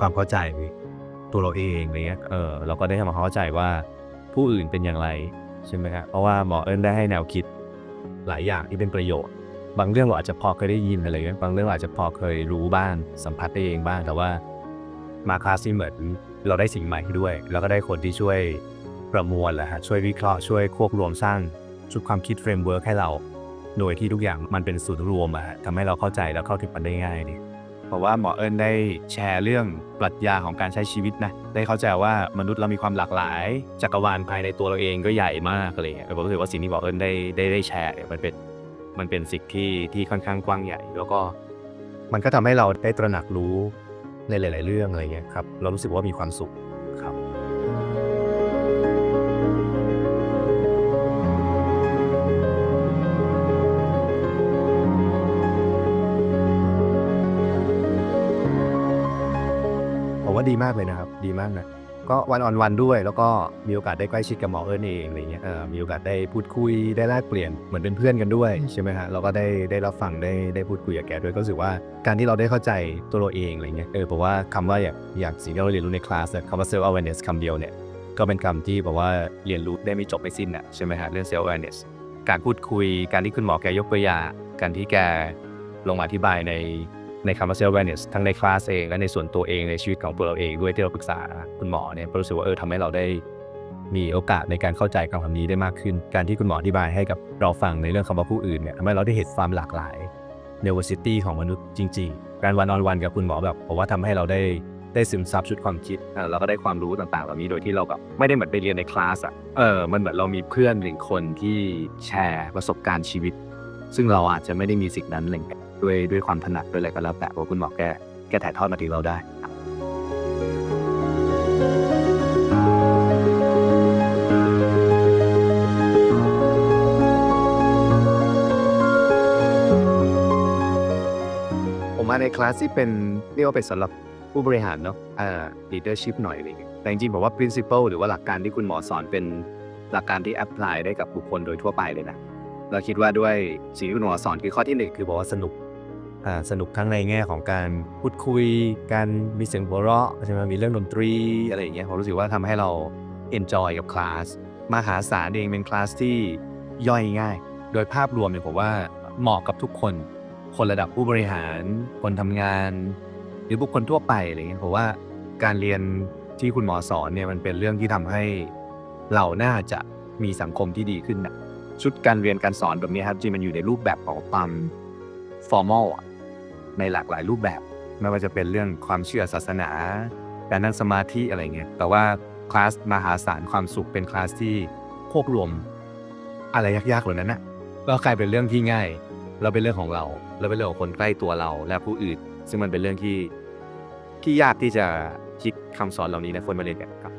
ความเข้าใจตัวเราเองอะไรเงี้ยเออเราก็ได้ทำความเข้าใจว่าผู้อื่นเป็นอย่างไรใช่ไหมครับเพราะว่าหมอเอิญได้ให้แนวคิดหลายอย่างที่เป็นประโยชน์ บางเรื่องเราอาจจะพอเคยได้ยินอะไรเงี้ยบางเรื่องอาจจะพอเคยรู้บ้างสัมผัสได้เองบ้างแต่ว่ามาคลาสนี่เหมือนเราได้สิ่งใหม่ด้วย แล้วก็ได้คนที่ช่วยประมวลแหละฮะช่วยวิเคราะห์ช่วยควบรวมสร้างชุดความคิดเฟรมเวิร์กให้เรา โดยที่ทุกอย่างมันเป็นศูนย์รวมอะฮะทำให้เราเข้าใจแล้วเข้าถึงมันได้ง่ายดี เพราะว่าหมอเอิญได้แชร์เรื่องปรัชญาของการใช้ชีวิตนะได้เข้าใจว่ามนุษย์เรามีความหลากหลาย จักรวาลภายในตัวเราเองก็ใหญ่มากเลยผมรู้สึกว่าสิ่งที่หมอเอิญได้ได้ได้แชร์เนี่ยมันเป็นมันเป็นสิ่งที่ที่ค่อนข้างกว้างใหญ่ แล้วก็ มันก็ทำให้เราได้ตระหนักรู้ในหลาย ๆ เรื่องอะไรเงี้ยครับเรารู้สึกว่ามีความสุข ว่าดีมากเลยนะครับ ดีมากนะก็วันออนวันด้วย แล้วก็มีโอกาสได้ใกล้ชิดกับหมอเอิญเองอะไรเงี้ยเออมีโอกาสได้พูดคุยได้แลกเปลี่ยนเหมือนเป็นเพื่อนกันด้วยใช่ไหมฮะเราก็ได้ได้รับฟังได้ได้พูดคุยกับแกด้วยก็รู้สึกว่าการที่เราได้เข้าใจตัวเราเองอะไรเงี้ยเออผมว่าคำว่าอยากอยากสิ่งที่เราเรียนรู้ในคลาสอะคำว่า self awareness คำเดียวเนี่ยก็เป็นคำที่บอกว่าเรียนรู้ได้ไม่จบไม่สิ้นอะใช่ไหมฮะเรื่อง self awareness การพูดคุยการที่คุณหมอแกยกตัวอย่างการที่แกลงมาอธิบายใน ในคำว่า self awareness ทั้งในคลาสเอง และในส่วนตัวเองในชีวิตของตัวเราเองด้วยที่เราปรึกษาคุณหมอเนี่ยรู้สึกว่าเออทำให้เราได้มีโอกาสในการเข้าใจคำคำนี้ได้มากขึ้น การที่คุณหมออธิบายให้กับเราฟังในเรื่องคำว่าผู้อื่นเนี่ยทำให้เราได้เห็นความหลากหลาย diversity ของมนุษย์จริง ๆ การวันออนวันกับคุณหมอแบบผมว่าทำให้เราได้ได้ซึมซับชุดความคิดแล้วก็ได้ความรู้ต่างๆเหล่านี้โดยที่เราแบบไม่ได้เหมือนไปเรียนในคลาสอะเออมันเหมือนเรามีเพื่อนหนึ่งคนที่แชร์ประสบการณ์ชีวิต ซึ่งเราอาจจะไม่ได้มีสิ่งนั้นอะไรเงี้ย ด้วยด้วยความถนัดด้วยอะไรก็แล้วแต่ว่าคุณหมอแกแกถ่ายทอดมาถึงเราได้ครับผมมาในคลาสที่เป็นเรียกว่าเป็นสำหรับผู้บริหารเนาะอ่า leadership หน่อยอะไรเงี้ยแต่จริงๆผมว่า principle หรือว่าหลักการที่คุณหมอสอนเป็นหลักการที่ apply ได้กับบุคคลโดยทั่วไปเลยนะ เราคิดว่าด้วยสิ่งที่คุณหมอสอนคือข้อที่หนึ่งคือบอกว่าสนุก สนุกทั้งในแง่ของการพูดคุย การมีเสียงหัวเราะใช่ไหมมีเรื่องดนตรีอะไรอย่างเงี้ยผมรู้สึกว่าทำให้เรา enjoy กับคลาสมหาศาลเองเป็นคลาสที่ย่อยง่าย โดยภาพรวมเนี่ยผมว่าเหมาะกับทุกคน คนระดับผู้บริหาร คนทำงาน หรือบุคคลทั่วไปอะไรเงี้ยผมว่าการเรียนที่คุณหมอสอนเนี่ยมันเป็นเรื่องที่ทำให้เราน่าจะมีสังคมที่ดีขึ้นนะชุดการเรียนการสอนแบบนี้ครับจริงมันอยู่ในรูปแบบของความ formal อะ ในหลากหลายรูปแบบ ไม่ว่าจะเป็นเรื่องความเชื่อศาสนา การนั่งสมาธิอะไรเงี้ยแต่ว่าคลาสมหาศาลความสุขเป็นคลาสที่ควบรวม อะไรยากๆเหล่านั้นนะก็กลายเป็นเรื่องที่ง่ายแล้วเป็นเรื่องของเราแล้วเป็นเรื่องของคนใกล้ตัวเราและผู้อื่น ซึ่งมันเป็นเรื่องที่ที่ยากที่จะคิดคำสอนเหล่านี้นะคนมาเรียนกันครับ